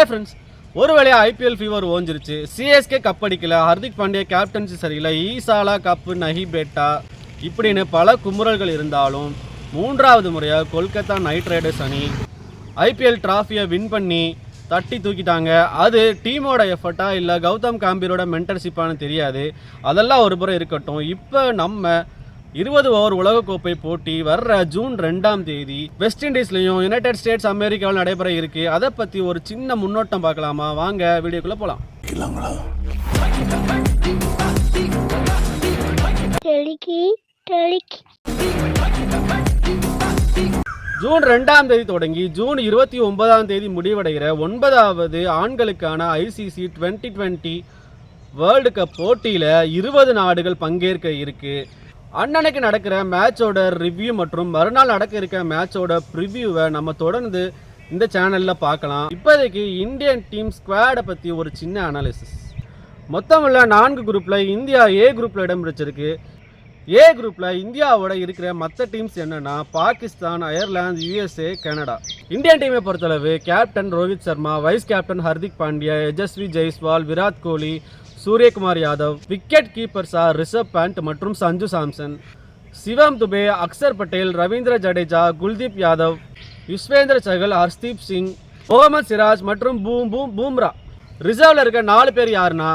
Hi friends ஒரு IPL fever ஓஞ்சிருச்சு. CSK cup அடிக்கல. ஹர்திக் பாண்டியா கேப்டன்சி சரியில்லை. ஈசாலா கப்பு நஹி பேட்டா. இப்படின்னு பல குமுறல்கள் இருந்தாலும் மூன்றாவது முறையாக கொல்கத்தா நைட் ரைடர்ஸ் அணி ஐபிஎல் டிராஃபியை வின் பண்ணி தட்டி தூக்கிட்டாங்க. அது டீமோட எஃபர்ட்டா இல்லை கௌதம் காம்பீரோட மென்டர்ஷிப்பானு தெரியாது. அதெல்லாம் ஒரு புறம் இருக்கட்டும். இப்போ நம்ம இருபது ஓவர் உலகக்கோப்பை போட்டி வர்ற ஜூன் ரெண்டாம் தேதி வெஸ்ட் இண்டீஸ்லையும் யுனைடெட் ஸ்டேட்ஸ் அமெரிக்காவில் நடைபெற இருக்கு. அதை பற்றி ஒரு சின்ன முன்னோட்டம் பார்க்கலாமா? வாங்க வீடியோக்குள்ளே தெளிக்கி ஜூன் ரெண்டாம் தேதி தொடங்கி ஜூன் இருபத்தி ஒன்பதாம் தேதி முடிவடைகிற ஒன்பதாவது ஆண்களுக்கான ICC twenty twenty world cup போட்டியில் இருபது நாடுகள் பங்கேற்க இருக்கு. அன்னன்னைக்கு நடக்கிற மேட்சோட ரிவ்யூ மற்றும் மறுநாள் நடக்க இருக்க மேட்சோட ப்ரிவ்யூவை நம்ம தொடர்ந்து இந்த சேனலில் பார்க்கலாம். இப்போதைக்கு இந்தியன் டீம் ஸ்குவாடை பற்றி ஒரு சின்ன அனாலிசிஸ் மொத்தமுள்ள நான்கு குரூப்பில் இந்தியா ஏ குரூப்பில் இடம் பிடிச்சிருக்கு ஏ குரூப்பில் இந்தியாவோட இருக்கிற மற்ற டீம்ஸ் என்னென்னா Pakistan Ireland USA Canada. Indian டீமை பொறுத்தளவு captain Rohit Sharma vice captain Hardik Pandya Yashasvi Jaiswal Virat Kohli Suryakumar Yadav wicket கீப்பர்ஸா Rishabh Pant மற்றும் சஞ்சு சாம்சன் சிவம் துபே அக்சர் பட்டேல் ரவீந்திர ஜடேஜா குல்தீப் யாதவ் யுஸ்வேந்திர சகல் ஹர்ஸ்தீப் சிங் முகமது சிராஜ் மற்றும் பூம் பூம் பூம்ரா. ரிசர்வில் இருக்க நாலு பேர் யாருன்னா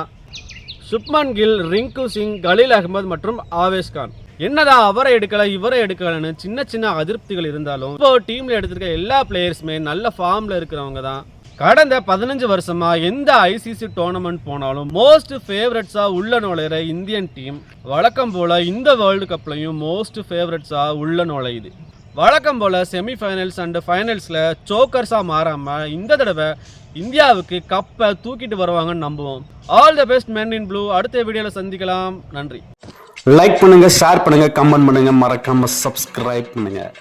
சுப்மன் கில் ரிங்கு சிங் கலீல் அகமது மற்றும் ஆவேஷ் கான். என்னதான் அவரை எடுக்கல இவரை எடுக்கலன்னு சின்ன சின்ன அதிருப்திகள் இருந்தாலும் இப்போ டீம்ல எடுத்திருக்க எல்லா பிளேயர்ஸுமே நல்ல ஃபார்ம்ல இருக்கிறவங்க தான். கடந்த பதினஞ்சு வருஷமா எந்த ஐசிசி டோர்னமெண்ட் போனாலும் மோஸ்ட் ஃபேவரட்ஸா உள்ள நுழையிற இந்தியன் டீம் வழக்கம் போல இந்த வேர்ல்டு கப்லையும் மோஸ்ட் ஃபேவரட்ஸா உள்ள நுழையுது. வழக்கம் போல செமிஃபைனல்ஸ் அண்ட் ஃபைனல்ஸில் சோக்கர்ஸாக மாறாமல் இந்த தடவை இந்தியாவுக்கு கப்பை தூக்கிட்டு வருவாங்கன்னு நம்புவோம். All the best men in blue அடுத்த வீடியோவில் சந்திக்கலாம். நன்றி. லைக் பண்ணுங்கள் ஷேர் பண்ணுங்கள் கமெண்ட் பண்ணுங்கள் மறக்காமல் சப்ஸ்கிரைப் பண்ணுங்கள்